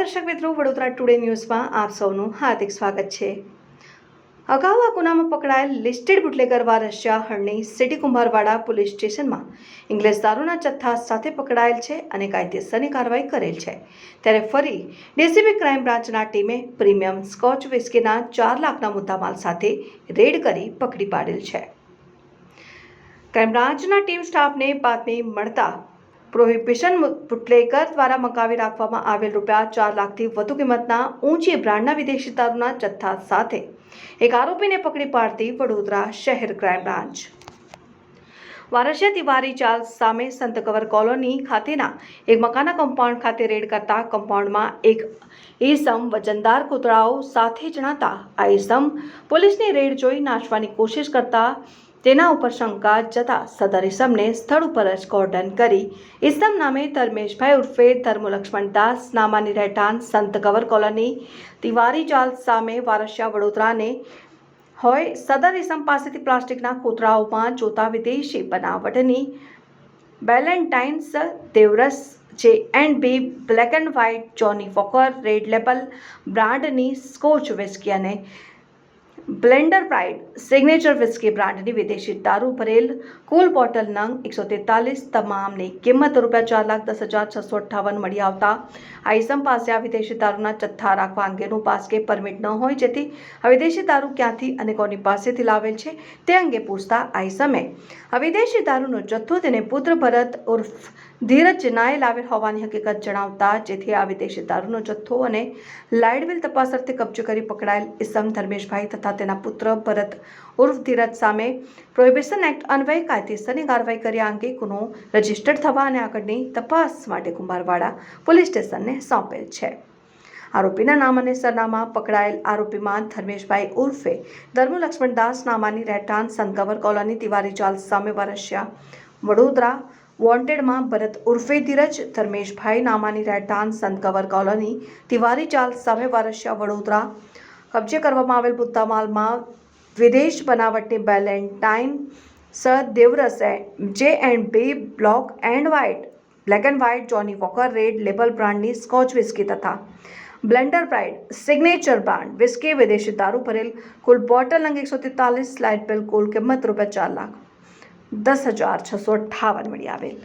દર્શક મિત્રો, વડોદરા ટુડે ન્યૂઝમાં આપ સૌનું હાર્દિક સ્વાગત છે. અગાઉ આ ગુનામાં પકડાયેલ લિસ્ટેડ બુટલેગર વારસિયા હળની સિટી કુંભારવાડા પોલીસ સ્ટેશનમાં ઇંગ્લિશ દારૂના જથ્થા સાથે પકડાયેલ છે અને કાયદેસરની કાર્યવાહી કરેલ છે. ત્યારે ફરી ડીસીબી ક્રાઇમ બ્રાન્ચના ટીમે પ્રીમિયમ સ્કોચ વિસ્કીના ચાર લાખના મુદ્દામાલ સાથે રેડ કરી પકડી પાડેલ છે. ક્રાઇમ બ્રાન્ચના ટીમ સ્ટાફને બાતમી મળતા પ્રોહિબિશન બુટલેગર દ્વારા મકાવી રાખવામાં આવેલ રૂપિયા ચાર લાખથી વધુ કિંમતના ઊંચી બ્રાન્ડના વિદેશી દારૂના જથ્થા સાથે. એક આરોપીને પકડી પાડતી વડોદરા શહેર ક્રાઇમ બ્રાન્ચ. વારસિયા તિવારી ચાલ સામે સંત કવર કોલોની ખાતેના એક મકાના કમ્પાઉન્ડ ખાતે રેડ કરતા કમ્પાઉન્ડમાં એક ઈસમ વજનદાર કૂતરાઓ સાથે જણાતા આ ઈસમ પોલીસની રેડ જોઈ નાશવાની કોશિશ કરતા તેના ઉપર શંકા જતા સદર ઈસમને સ્થળ ઉપર જ કોર્ડન કરી. ઈસમ નામે ધર્મેશભાઈ ઉર્ફે ધર્મલક્ષ્મણ દાસ નામાની રહેઠાણ સંત કવર કોલોની તિવારી ચાલ સામે વારસિયા વડોદરાને હોય. સદર ઇસમ પાસેથી પ્લાસ્ટિકના કોતરાઓમાં જોતા વિદેશી બનાવટની Ballantine's Dewar's J and B Black and White, Johnnie Walker Red Label, બ્રાન્ડની સ્કોચ વિસ્કી અને બ્લેન્ડર પ્રાઇડ સિગ્નેચર વિસ્કી બ્રાન્ડની વિદેશી દારૂ ભરેલ કુલ બોટલ નંગ એકસો તેતાલીસ, તમામની કિંમત રૂપિયા ચાર લાખ દસ હજાર છસો અઠ્ઠાવન મળી આવતા. આઈસમ પાસે આ વિદેશી દારૂના જથ્થા રાખવા અંગેનું પાસ કે પરમિટ ન હોય જેથી આ વિદેશી દારૂ ક્યાંથી અને કોની પાસેથી લાવેલ છે તે અંગે પૂછતા આઈસમે. આ વિદેશી દારૂનો જથ્થો તેને પુત્ર ભરત ઉર્ફ ધીરજ જનાએ લાવેલ હોવાની હકીકત જણાવતા જેથી આ વિદેશી દારૂનો જથ્થો અને લાઇડવેલ તપાસ અર્થે કબજો કરી પકડાયેલ ઇસમ ધર્મેશભાઈ તથા તેના પુત્ર ભરત ઉર્ફ ધીરજ સામે પ્રોહિબિશન એક્ટ અન્વયે કાયદેસરની કાર્યવાહી કરી આ અંગે ગુનો રજીસ્ટર્ડ થવા અને આગળની તપાસ માટે કુંભારવાડા પોલીસ સ્ટેશનને સોંપેલ છે. આરોપીના નામ અને સરનામા પકડાયેલ આરોપીમાં ધર્મેશભાઈ ઉર્ફે ધર્મ લક્ષ્મણદાસ નામાની રહેઠાણ સંતકવર કોલોની તિવારી ચાલ સામે વરસ્યા વડોદરા વોન્ટેડમાં ભરત ઉર્ફે ધીરજ, ધર્મેશભાઈ નામાની રહેઠાણ સંતકવર કોલોની તિવારી ચાલ સામે વારસિયા વડોદરા. કબજે કરવામાં આવેલ મુદ્દામાલમાં વિદેશ બનાવટની Ballantine's Dewar's J and B Black and White, Black and White, Johnnie Walker, Red Label બ્રાન્ડની સ્કોચ વિસ્કી તથા Blenders Pride Signature brand whisky વિદેશી દારૂ ભરેલ કુલ બોટલ અંગે એકસો તેતાલીસ લાઇટ બિલ કુલ કિંમત રૂપિયા ચાર લાખ દસ હજાર છસો અઠ્ઠાવન મળી આવેલ.